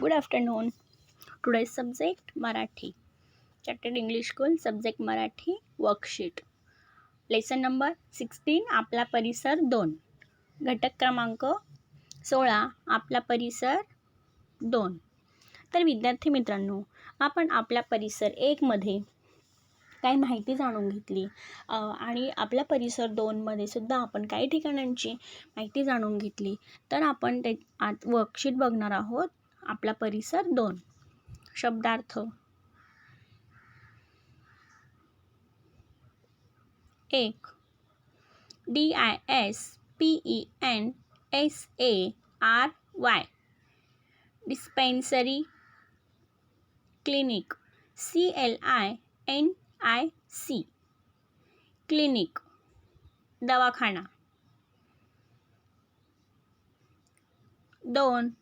Good afternoon today subject Marathi chapter English school subject Marathi worksheet lesson number sixteen आपला परिसर दोन. घटक क्रमांक सोळा आपला परिसर दोन. तर विद्यार्थी मित्रांनो आपण आपला परिसर एकमध्ये काही माहिती जाणून घेतली. आणि आपला परिसर दोनमध्ये सुद्धा आपण काही ठिकाणांची माहिती जाणून घेतली. तर आपण ते आत वर्कशीट बघणार आहोत. आपला परिसर दोन. शब्दार्थ. एक. D I S P E N S A R Y dispensary clinic C L I N I C clinic दवाखाना दोन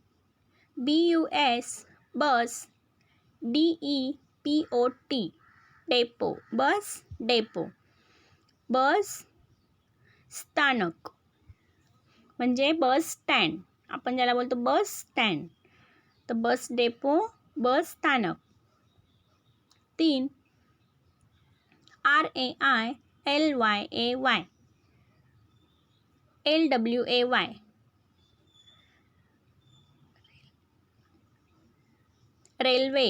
B U S bus D E P O T depot bus depot bus स्थानक म्हणजे bus stand आपण ज्याला बोलतो bus stand तर बस depot bus स्थानक तीन R A I L Y A Y L W A Y railway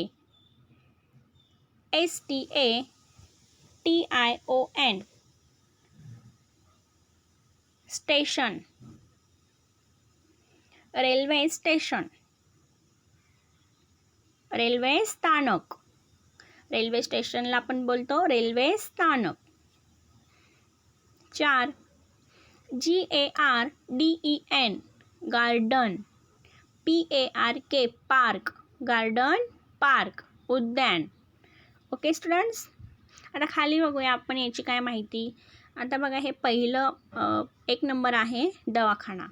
S T A T I O N station, railway station, railway स्थानक, railway स्टेशनला आपण बोलतो रेल्वे स्थानक. चार, G A R D E N, garden, P A R K park. Garden park उद्यान. Okay students आता खाली बघूया आपण याची काय माहिती. आता बघा हे पहिलं एक नंबर आहे दवाखाना.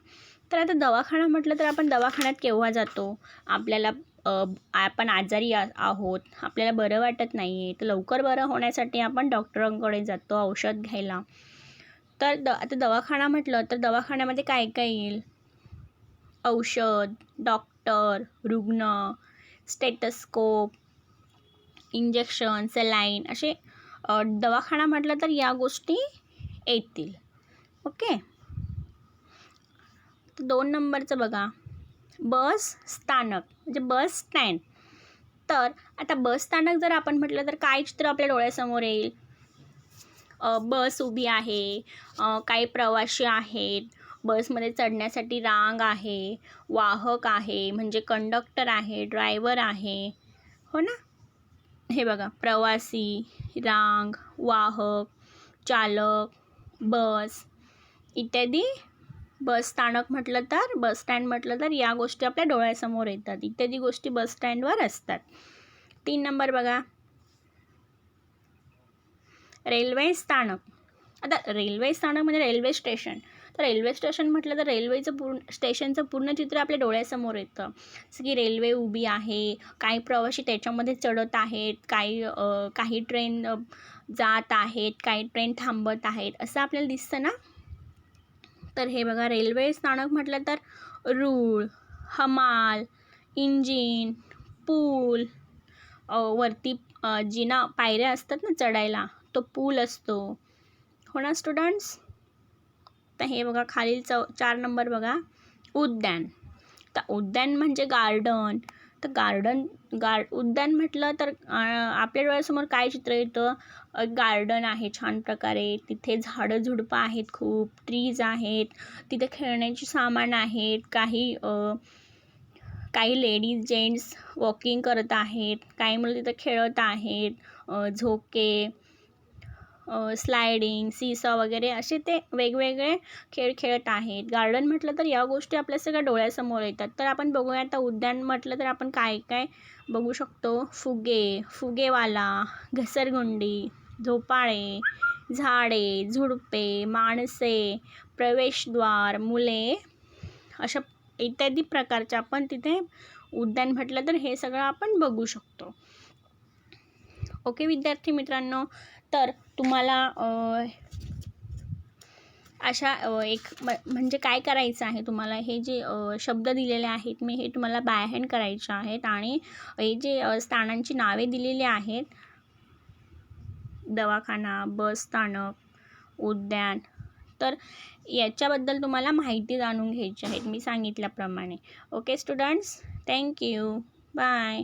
तर आता दवाखाना म्हटलं तर आपण दवाखान्यात केव्हा जातो? आपल्याला आपण आजारी आ आहोत आपल्याला बरं वाटत नाही आहे तर लवकर बरं होण्यासाठी आपण डॉक्टरांकडे जातो औषध घ्यायला. तर द आता दवाखाना म्हटलं तर दवाखान्यामध्ये काय काय येईल? औषध डॉक्टर रुग्ण स्टेटस्कोप इंजेक्शन सलाईन असे दवाखाना म्हटलं तर या गोष्टी येतील. ओके? तर दोन नंबरचं बघा. बस स्थानक म्हणजे बस स्टँड. तर आता बस स्थानक जर आपण म्हटलं तर काय चित्र आपल्या डोळ्यासमोर येईल? बस उभी आहे काही प्रवासी आहेत बसमध्ये चढण्यासाठी रांग आहे वाहक आहे म्हणजे कंडक्टर आहे ड्रायव्हर आहे. हो ना? हे बघा प्रवासी रांग वाहक चालक बस इत्यादी. बस स्थानक म्हटलं तर बस स्टँड म्हटलं तर या गोष्टी आपल्या डोळ्यासमोर येतात. इत्यादी गोष्टी बस स्टँडवर असतात. तीन नंबर बघा. रेल्वे स्थानक. आता रेल्वे स्थानक म्हणजे रेल्वे स्टेशन. तर रेल्वे स्टेशन म्हटलं तर रेल्वेचं पूर्ण स्टेशनचं पूर्ण चित्र आपल्या डोळ्यासमोर येतं. जसं की रेल्वे उभी आहे काही प्रवासी त्याच्यामध्ये चढत आहेत काही काही ट्रेन जात आहेत काही ट्रेन थांबत आहेत असं आपल्याला दिसतं ना? तर हे बघा रेल्वे स्थानक म्हटलं तर रूळ हमाल इंजिन पूल वरती जिना पायऱ्या असतात ना चढायला तो पूल असतो. हो ना स्टुडंट्स तर हे बघा खालील चौ चार नंबर बघा. उद्यान. तर उद्यान म्हणजे गार्डन तर गार्डन गार उद्यान म्हटलं तर आपल्या डोळ्यासमोर काय चित्र येतं? गार्डन आहे छान प्रकारे. तिथे झाडं झुडपं आहेत खूप ट्रीज आहेत. तिथे खेळण्याची सामान आहेत. काही काही लेडीज जेंट्स वॉकिंग करत आहेत. काही मुलं तिथं खेळत आहेत. झोके स्लायडिंग सीसॉ वगैरे असे ते वेगवेगळे खेळ खेळत आहेत. गार्डन म्हटलं तर या गोष्टी आपल्या सगळ्या डोळ्यासमोर येतात. तर आपण बघूया आता उद्यान म्हटलं तर आपण काय काय बघू शकतो. फुगे फुगेवाला घसरगुंडी झोपाळे झाडे झुडपे माणसे प्रवेशद्वार मुले अशा इत्यादी प्रकारचे आपण तिथे उद्यान म्हटलं तर हे सगळं आपण बघू शकतो. ओके विद्यार्थी मित्रांनो तर तुम्हाला अशा एक म म्हणजे काय करायचं आहे तुम्हाला? हे जे शब्द दिलेले आहेत मी हे तुम्हाला बाय हँड करायचे आहेत आणि हे जे स्थानांची नावे दिलेली आहेत दवाखाना बस स्थानक उद्यान तर याच्याबद्दल तुम्हाला माहिती जाणून घ्यायची आहेत मी सांगितल्याप्रमाणे. Okay students thank you bye.